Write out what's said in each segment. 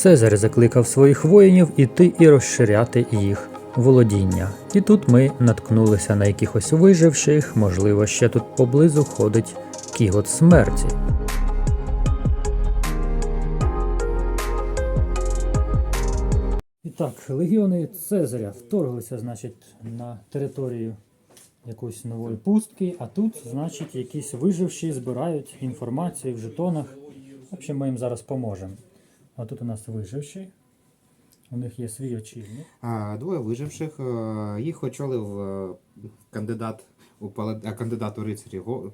Цезарь закликав своїх воїнів іти і розширяти їх володіння. І тут ми наткнулися на якихось виживших, можливо, ще тут поблизу ходить кігот смерті. І так, легіони Цезаря вторглися, значить, на територію якоїсь нової пустки, а тут, значить, якісь виживші збирають інформацію в жетонах. В общем, ми їм зараз поможемо. А тут у нас виживші. У них є свій очільник. А, Двоє виживших. е, Їх очолив е, кандидат у кандидат у рицарі Го-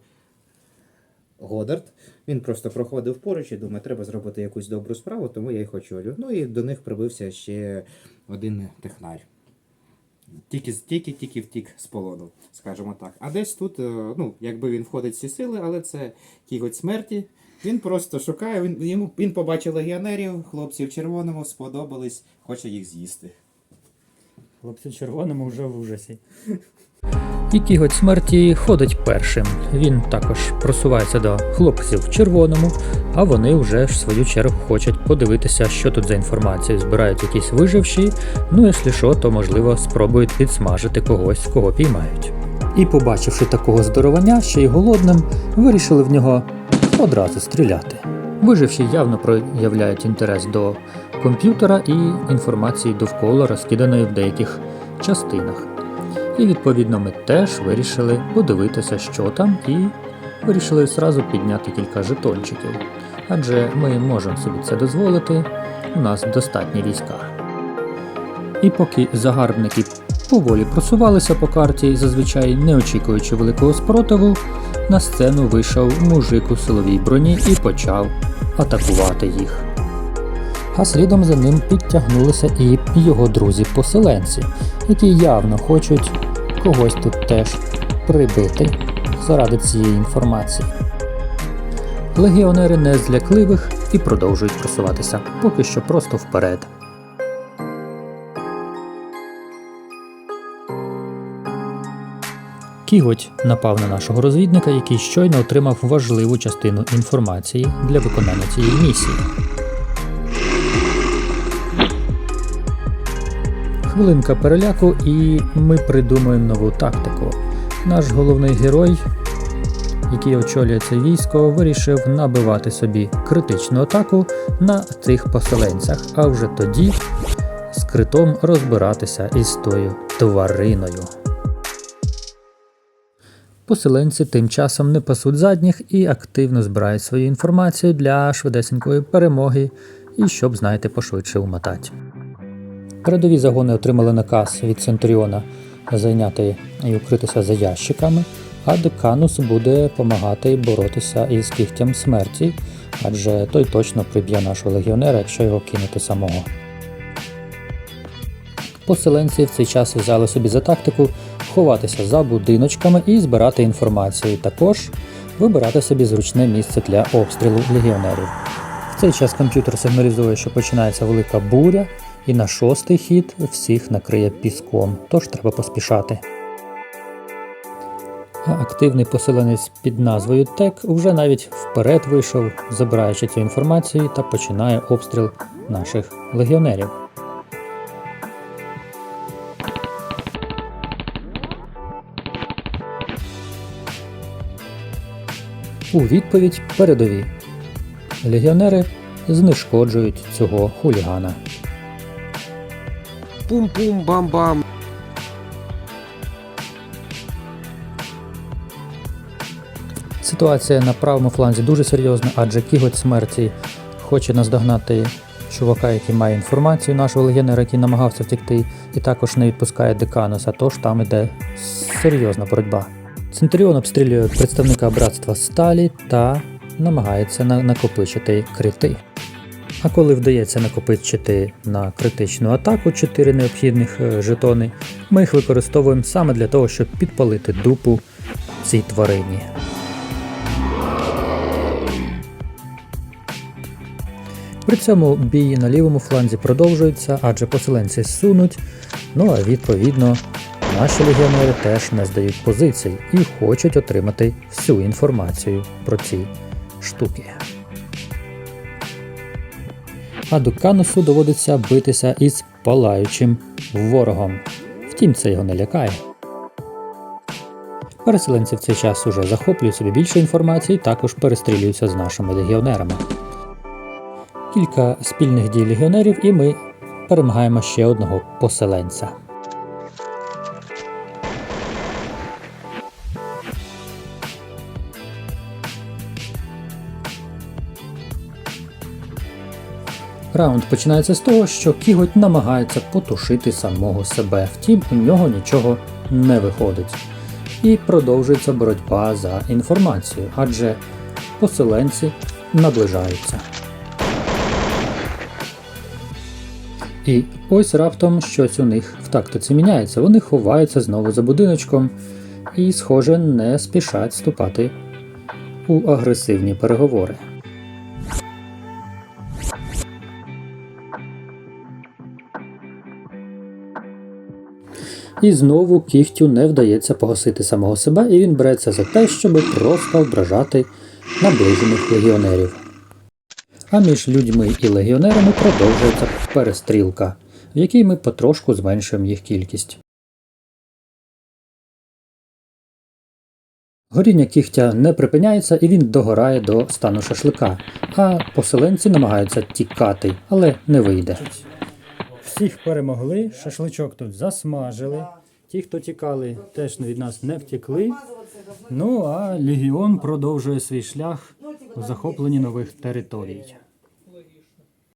Годард. Він просто проходив поруч і думає, треба зробити якусь добру справу, тому я їх очолю. Ну і до них прибився ще один технар. Тільки тільки тільки втік з полону, скажімо так. А десь тут, е, ну, якби він входить в ці сили, але це кіготь смерті. Він просто шукає, він, йому, він побачив легіонерів, хлопці в червоному сподобались, хоче їх з'їсти. Хлопці в червоному вже в ужасі. І кіготь смерті ходить першим. Він також просувається до хлопців в червоному, а вони вже в свою чергу хочуть подивитися, що тут за інформація. Збирають якісь виживші, ну якщо що, то можливо спробують підсмажити когось, кого піймають. І побачивши такого здоровання, ще й голодним, вирішили в нього одразу стріляти. Виживші явно проявляють інтерес до комп'ютера і інформації довкола розкиданої в деяких частинах. І відповідно ми теж вирішили подивитися, що там, і вирішили зразу підняти кілька жетончиків. Адже ми можемо собі це дозволити, у нас достатні війська. І поки загарбники поволі просувалися по карті, зазвичай не очікуючи великого спротиву, на сцену вийшов мужик у силовій броні і почав атакувати їх. А слідом за ним підтягнулися і його друзі-поселенці, які явно хочуть когось тут теж прибити заради цієї інформації. Легіонери не з лякливих і продовжують просуватися, поки що просто вперед. Кіготь напав на нашого розвідника, який щойно отримав важливу частину інформації для виконання цієї місії. Хвилинка переляку, і ми придумаємо нову тактику. Наш головний герой, який очолює це військо, вирішив набивати собі критичну атаку на цих поселенцях, а вже тоді з критом розбиратися із тою твариною. Поселенці тим часом не пасуть задніх і активно збирають свою інформацію для швидесенької перемоги і щоб, знаєте, пошвидше умотати. Передові загони отримали наказ від Центуріона зайняти і укритися за ящиками, а Деканус буде допомагати боротися із кігтям смерті, адже той точно приб'є нашого легіонера, якщо його кинути самого. Поселенці в цей час взяли собі за тактику ховатися за будиночками і збирати інформацію, також вибирати собі зручне місце для обстрілу легіонерів. В цей час комп'ютер сигналізує, що починається велика буря, і на шостий хід всіх накриє піском, тож треба поспішати. А активний поселенець під назвою Тек вже навіть вперед вийшов, забираючи цю інформацію та починає обстріл наших легіонерів. У відповідь передові. Легіонери знешкоджують цього хулігана. Пум-пум-бам-бам. Ситуація на правому фланзі дуже серйозна, адже кіготь смерті хоче наздогнати чувака, який має інформацію нашого легіонера, який намагався втекти, і також не відпускає Декануса, тож там іде серйозна боротьба. Центуріон обстрілює представника братства Сталі та намагається накопичити крити. А коли вдається накопичити на критичну атаку 4 необхідних е, жетони, ми їх використовуємо саме для того, щоб підпалити дупу цій тварині. При цьому бій на лівому фланзі продовжується, адже поселенці сунуть, ну а відповідно наші легіонери теж не здають позицій і хочуть отримати всю інформацію про ці штуки. а Дуканусу доводиться битися із палаючим ворогом. Втім, це його не лякає. Переселенці в цей час уже захоплюють собі більше інформації, і також перестрілюються з нашими легіонерами. Кілька спільних дій легіонерів, і ми перемагаємо ще одного поселенця. Раунд починається з того, що Кіготь намагається потушити самого себе, втім у нього нічого не виходить. І продовжується боротьба за інформацію, адже поселенці наближаються. І ось раптом щось у них в тактиці міняється. Вони ховаються знову за будиночком і, схоже, не спішать вступати у агресивні переговори. І знову кігтю не вдається погасити самого себе, і він береться за те, щоб просто ображати наближених легіонерів. А між людьми і легіонерами продовжується перестрілка, в якій ми потрошку зменшуємо їх кількість. Горіння кігтя не припиняється і він догорає до стану шашлика, а поселенці намагаються тікати, але не вийде. Всіх перемогли, шашличок тут засмажили. Ті, хто тікали, теж від нас не втекли. Ну а легіон продовжує свій шлях у захопленні нових територій.